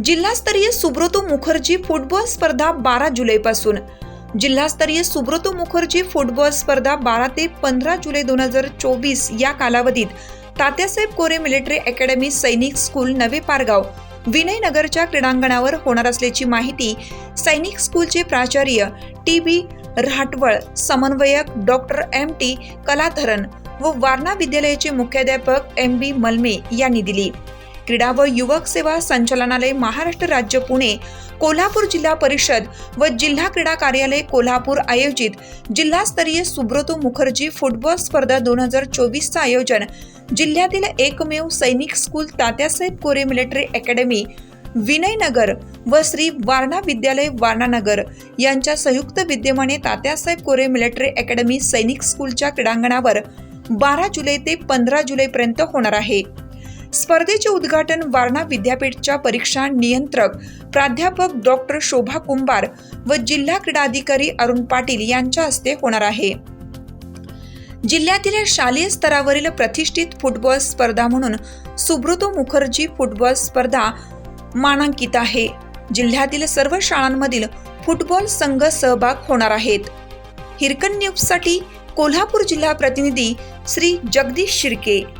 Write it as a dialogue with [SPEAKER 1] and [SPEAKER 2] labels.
[SPEAKER 1] जिल्हास्तरीय सुब्रतो मुखर्जी फुटबॉल स्पर्धा बारा जुलैपासून. जिल्हास्तरीय सुब्रतो मुखर्जी फुटबॉल स्पर्धा बारा ते पंधरा जुलै दोन हजार चोवीस या कालावधीत तात्यासाहेब कोरे मिलिटरी अकॅडमी सैनिक स्कूल नवे पारगाव. विनयनगरच्या क्रीडांगणावर होणार असल्याची माहिती सैनिक स्कूलचे प्राचार्य टी बी राठवळ समन्वयक डॉक्टर एम टी कलाधरन व वारणा विद्यालयाचे मुख्याध्यापक एम बी मलमे यांनी दिली. क्रीडा व युवक सेवा संचालनालय महाराष्ट्र राज्य पुणे कोल्हापूर जिल्हा परिषद व जिल्हा क्रीडा कार्यालय कोल्हापूर आयोजित जिल्हास्तरीय सुब्रतो मुखर्जी फुटबॉल स्पर्धा दोन हजार चोवीसचं आयोजन जिल्ह्यातील एकमेव सैनिक school Tatyasaheb Kore military academy Vinaynagar व श्री वारणा विद्यालय वारणानगर यांच्या संयुक्त विद्यमाने तात्यासाहेब कोरे मिलिटरी अकॅडमी सैनिक स्कूलच्या क्रीडांगणावर बारा जुलै ते पंधरा जुलैपर्यंत होणार आहे. स्पर्धेचे उद्घाटन वारणा विद्यापीठच्या परीक्षा नियंत्रक प्राध्यापक डॉक्टर शोभा कुंभार व जिल्हा क्रीडाधिकारी अरुण पाटील यांच्या हस्ते होणार आहे. जिल्ह्यातील शालेय स्तरावरील प्रतिष्ठित फुटबॉल स्पर्धा म्हणून सुब्रतो मुखर्जी फुटबॉल स्पर्धा मानांकित आहे. जिल्ह्यातील सर्व शाळांमधील फुटबॉल संघ सहभाग होणार आहेत. हिरकन न्यूजसाठी कोल्हापूर जिल्हा प्रतिनिधी श्री जगदीश शिर्के.